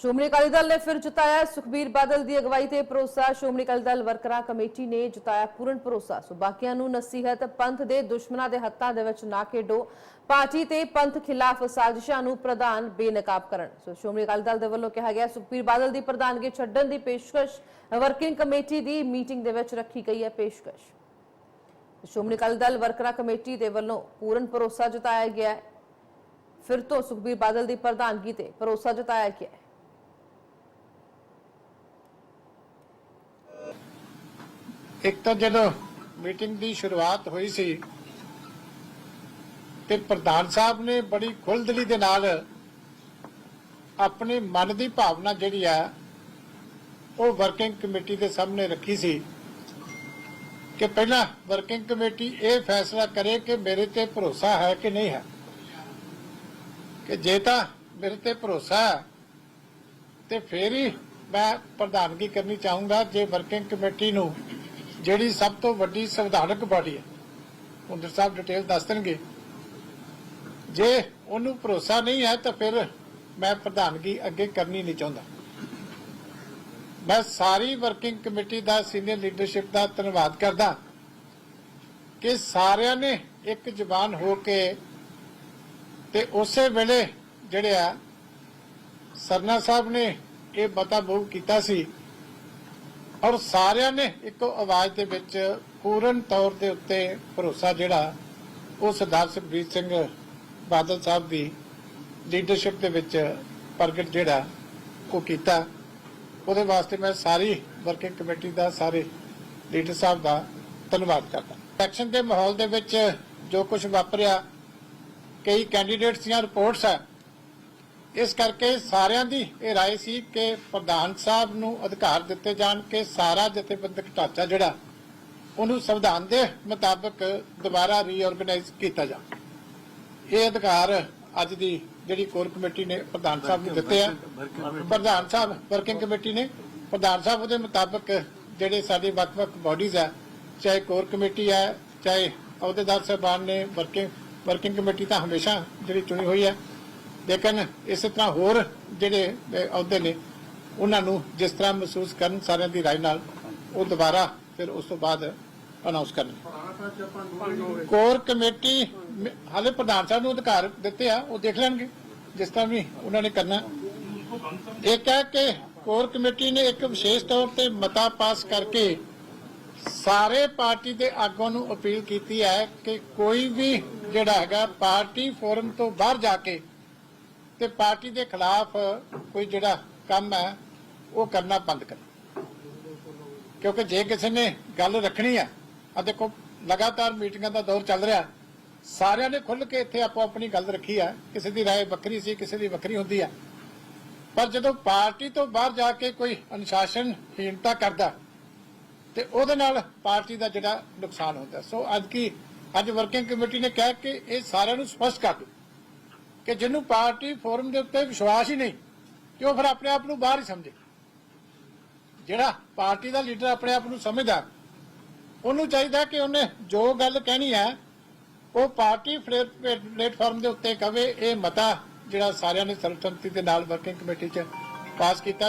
ਸ਼੍ਰੋਮਣੀ ਅਕਾਲੀ ਦਲ ਨੇ ਫਿਰ ਜਤਾਇਆ ਸੁਖਬੀਰ ਬਾਦਲ ਦੀ ਅਗਵਾਈ ਤੇ ਭਰੋਸਾ। ਸ਼੍ਰੋਮਣੀ ਅਕਾਲੀ ਦਲ ਵਰਕਰਾਂ ਕਮੇਟੀ ਨੇ ਜਤਾਇਆ ਪੂਰਨ ਭਰੋਸਾ। ਸੋ ਬਾਕੀਆਂ ਨੂੰ ਨਸੀਹਤ, ਪੰਥ ਦੇ ਦੁਸ਼ਮਣਾਂ ਦੇ ਹੱਥਾਂ ਦੇ ਵਿੱਚ ਨਾ ਖੇਡੋ। ਪਾਰਟੀ ਤੇ ਪੰਥ ਖਿਲਾਫ ਸਾਜ਼ਿਸ਼ਾਂ ਨੂੰ ਪ੍ਰਧਾਨ ਬੇਨਕਾਬ ਕਰਨ। ਸੋ ਸ਼੍ਰੋਮਣੀ ਅਕਾਲੀ ਦਲ ਦੇ ਵੱਲੋਂ ਕਿਹਾ ਗਿਆ, ਸੁਖਬੀਰ ਬਾਦਲ ਦੀ ਪ੍ਰਧਾਨਗੀ ਛੱਡਣ ਦੀ ਪੇਸ਼ਕਸ਼ ਵਰਕਿੰਗ ਕਮੇਟੀ ਦੀ ਮੀਟਿੰਗ ਦੇ ਵਿੱਚ ਰੱਖੀ ਗਈ ਹੈ ਪੇਸ਼ਕਸ਼। ਸ਼੍ਰੋਮਣੀ ਅਕਾਲੀ ਦਲ ਵਰਕਰਾਂ ਕਮੇਟੀ ਦੇ ਵੱਲੋਂ ਪੂਰਨ ਭਰੋਸਾ ਜਤਾਇਆ ਗਿਆ ਫਿਰ ਤੋਂ ਸੁਖਬੀਰ ਬਾਦਲ ਦੀ ਪ੍ਰਧਾਨਗੀ ਤੇ ਭਰੋਸਾ ਜਤਾਇਆ ਗਿਆ ਇੱਕ ਤਾਂ ਜਦੋਂ ਮੀਟਿੰਗ ਦੀ ਸ਼ੁਰੂਆਤ ਹੋਈ ਸੀ ਤੇ ਪ੍ਰਧਾਨ ਸਾਹਿਬ ਨੇ ਬੜੀ ਖੁੱਲਦਲੀ ਦੇ ਨਾਲ ਆਪਣੇ ਮਨ ਦੀ ਭਾਵਨਾ ਜਿਹੜੀ ਆ, ਉਹ ਵਰਕਿੰਗ ਕਮੇਟੀ ਦੇ ਸਾਹਮਣੇ ਰੱਖੀ ਸੀ ਕਿ ਪਹਿਲਾਂ ਵਰਕਿੰਗ ਕਮੇਟੀ ਇਹ ਫੈਸਲਾ ਕਰੇ ਕਿ ਮੇਰੇ ਤੇ ਭਰੋਸਾ ਹੈ ਕਿ ਨਹੀਂ ਹੈ। ਕਿ ਜੇ ਤਾਂ ਮੇਰੇ ਤੇ ਭਰੋਸਾ ਹੈ, ਤੇ ਫੇਰ ਹੀ ਮੈਂ ਪ੍ਰਧਾਨਗੀ ਕਰਨੀ ਚਾਹੂੰਗਾ ਜੇ ਵਰਕਿੰਗ ਕਮੇਟੀ ਨੂੰ ਜਿਹੜੀ ਸਭ ਤੋਂ ਵੱਡੀ ਸੰਵਿਧਾਨਕ ਬਾਡੀ ਹੈ ਹੁੰਦਰ ਸਾਹਿਬ ਡਿਟੇਲ ਦੱਸ ਦੇਣਗੇ। ਜੇ ਉਹਨੂੰ ਭਰੋਸਾ ਨਹੀਂ ਹੈ, ਤਾਂ ਫਿਰ ਮੈਂ ਪ੍ਰਧਾਨਗੀ ਅੱਗੇ ਕਰਨੀ ਨਹੀਂ ਚਾਹੁੰਦਾ। ਮੈਂ ਸਾਰੀ ਵਰਕਿੰਗ ਕਮੇਟੀ ਦਾ ਸੀਨੀਅਰ ਲੀਡਰਸ਼ਿਪ ਦਾ ਧੰਨਵਾਦ ਕਰਦਾ ਕਿ ਸਾਰਿਆਂ ਨੇ ਇੱਕ ਜ਼ਬਾਨ ਹੋ ਕੇ ਤੇ ਉਸੇ ਵੇਲੇ ਜਿਹੜੇ ਆ, ਸਰਨਾ ਸਾਹਿਬ ਨੇ ਇਹ ਮਤਾ ਮੂਵ ਕੀਤਾ ਸੀ ਔਰ ਸਾਰਿਆਂ ਨੇ ਇੱਕੋ ਆਵਾਜ਼ ਦੇ ਵਿੱਚ ਪੂਰਨ ਤੌਰ ਦੇ ਉੱਤੇ ਭਰੋਸਾ ਜਿਹੜਾ, ਉਹ ਸਰਦਾਰ ਸੁਖਬੀਰ ਸਿੰਘ ਬਾਦਲ ਸਾਹਿਬ ਦੀ ਲੀਡਰਸ਼ਿਪ ਦੇ ਵਿੱਚ ਪ੍ਰਗਟ ਜਿਹੜਾ, ਉਹ ਕੀਤਾ। ਉਹਦੇ ਵਾਸਤੇ ਮੈਂ ਸਾਰੀ ਵਰਕਿੰਗ ਕਮੇਟੀ ਦਾ, ਸਾਰੇ ਲੀਡਰ ਸਾਹਿਬ ਦਾ ਧੰਨਵਾਦ ਕਰਦਾ। ਇਲੈਕਸ਼ਨ ਦੇ ਮਾਹੌਲ ਦੇ ਵਿੱਚ ਜੋ ਕੁਝ ਵਾਪਰਿਆ, ਕਈ ਕੈਂਡੀਡੇਟਸ ਦੀਆਂ ਰਿਪੋਰਟਸ ਆ ਇਸ ਕਰਕੇ ਸਾਰਿਆਂ ਦੀ ਇਹ رائے ਸੀ ਕਿ ਪ੍ਰਧਾਨ ਸਾਹਿਬ ਨੂੰ ਅਧਿਕਾਰ ਦਿੱਤੇ ਜਾਣ ਕਿ ਸਾਰਾ ਜਥੇਬੰਦਕ ਢਾਂਚਾ ਜਿਹੜਾ ਉਹਨੂੰ ਸੰਵਿਧਾਨ ਦੇ ਮੁਤਾਬਕ ਦੁਬਾਰਾ ਰੀਆਰਗੇਨਾਈਜ਼ ਕੀਤਾ ਜਾ ਇਹ ਅਧਿਕਾਰ ਅੱਜ ਦੀ ਜਿਹੜੀ ਕੋਰ ਕਮੇਟੀ ਨੇ ਪ੍ਰਧਾਨ ਸਾਹਿਬ ਨੂੰ ਦਿੱਤੇ ਆ ਪ੍ਰਧਾਨ ਸਾਹਿਬ ਵਰਕਿੰਗ ਕਮੇਟੀ ਨੇ ਪ੍ਰਧਾਨ ਸਾਹਿਬ ਉਹਦੇ ਮੁਤਾਬਕ ਜਿਹੜੇ ਸਾਡੇ ਵੱਖ-ਵੱਖ ਬਾਡੀਜ਼ ਆ ਚਾਹੇ ਕੋਰ ਕਮੇਟੀ ਹੈ ਚਾਹੇ ਅਹੁਦੇਦਾਰ ਸਾਹਿਬਾਨ ਨੇ ਵਰਕਿੰਗ ਵਰਕਿੰਗ ਕਮੇਟੀ ਤਾਂ ਹਮੇਸ਼ਾ ਜਿਹੜੀ ਚੁਣੀ ਹੋਈ ਹੈ ਲੇਕਿਨ ਇਸੇ ਤਰ੍ਹਾਂ ਹੋਰ ਜਿਹੜੇ ਅਹੁਦੇ ਨੇ, ਉਹਨਾਂ ਨੂੰ ਜਿਸ ਤਰ੍ਹਾਂ ਮਹਿਸੂਸ ਕਰਨ ਸਾਰਿਆਂ ਦੀ ਰਾਏ ਨਾਲ, ਉਹ ਦੁਬਾਰਾ ਫਿਰ ਉਸ ਤੋਂ ਬਾਅਦ ਅਨਾਉਂਸ ਕਰਨ ਕੋਰ ਕਮੇਟੀ, ਹਾਲੇ ਪ੍ਰਧਾਨ ਸਾਹਿਬ ਨੂੰ ਅਧਿਕਾਰ ਦਿੱਤੇ ਆ, ਉਹ ਦੇਖ ਲੈਣਗੇ ਜਿਸ ਤਰ੍ਹਾਂ ਵੀ ਉਹਨਾਂ ਨੇ ਕਰਨਾ। ਇਹ ਹੈ ਕਿ ਕੋਰ ਕਮੇਟੀ ਨੇ ਇੱਕ ਵਿਸ਼ੇਸ਼ ਤੌਰ ਤੇ ਮਤਾ ਪਾਸ ਕਰਕੇ ਸਾਰੇ ਪਾਰਟੀ ਦੇ ਆਗੂਆਂ ਨੂੰ ਅਪੀਲ ਕੀਤੀ ਹੈ ਕਿ ਕੋਈ ਵੀ ਜਿਹੜਾ ਹੈਗਾ ਪਾਰਟੀ ਫੋਰਮ ਤੋਂ ਬਾਹਰ ਜਾ ਕੇ ਤੇ ਪਾਰਟੀ ਦੇ ਖਿਲਾਫ ਕੋਈ ਜਿਹੜਾ ਕੰਮ ਹੈ ਉਹ ਕਰਨਾ ਬੰਦ ਕਰੇ ਕਿਉਂਕਿ ਜੇ ਕਿਸੇ ਨੇ ਗੱਲ ਰੱਖਣੀ ਆ ਆ ਦੇਖੋ ਲਗਾਤਾਰ ਮੀਟਿੰਗਾਂ ਦਾ ਦੌਰ ਚੱਲ ਰਿਹਾ ਸਾਰਿਆਂ ਨੇ ਖੁੱਲ ਕੇ ਇੱਥੇ ਆਪੋ ਆਪਣੀ ਗੱਲ ਰੱਖੀ ਆ ਕਿਸੇ ਦੀ رائے ਵੱਖਰੀ ਸੀ ਕਿਸੇ ਦੀ ਵੱਖਰੀ ਹੁੰਦੀ ਆ ਪਰ ਜਦੋਂ ਪਾਰਟੀ ਤੋਂ ਬਾਹਰ ਜਾ ਕੇ ਕੋਈ ਅਨੁਸ਼ਾਸਨਹੀਣਤਾ ਕਰਦਾ ਤੇ ਉਹਦੇ ਨਾਲ ਪਾਰਟੀ ਦਾ ਜਿਹੜਾ ਨੁਕਸਾਨ ਹੁੰਦਾ ਸੋ ਅੱਜ ਕੀ ਅੱਜ ਵਰਕਿੰਗ ਕਮੇਟੀ ਨੇ ਕਿਹਾ ਕਿ ਇਹ ਸਾਰਿਆਂ ਨੂੰ ਸਪਸ਼ਟ ਕਰ ਦਿਓ ਕਿ ਜਿਹਨੂੰ ਪਾਰਟੀ ਫੋਰਮ ਦੇ ਉੱਤੇ ਵਿਸ਼ਵਾਸ ਹੀ ਨਹੀਂ, ਕਿ ਉਹ ਫਿਰ ਆਪਣੇ ਆਪ ਨੂੰ ਬਾਹਰ ਹੀ ਸਮਝੇ। ਜਿਹੜਾ ਪਾਰਟੀ ਦਾ ਲੀਡਰ ਆਪਣੇ ਆਪ ਨੂੰ ਸਮਝਦਾ, ਉਹਨੂੰ ਚਾਹੀਦਾ ਕਿ ਉਹਨੇ ਜੋ ਗੱਲ ਕਹਿਣੀ ਹੈ, ਉਹ ਪਾਰਟੀ ਪਲੇਟਫਾਰਮ ਦੇ ਉੱਤੇ ਕਵੇ, ਇਹ ਮਤਾ ਜਿਹੜਾ ਸਾਰਿਆਂ ਨੇ ਸਰਬਸੰਮਤੀ ਦੇ ਨਾਲ ਵਰਕਿੰਗ ਕਮੇਟੀ 'ਚ ਪਾਸ ਕੀਤਾ।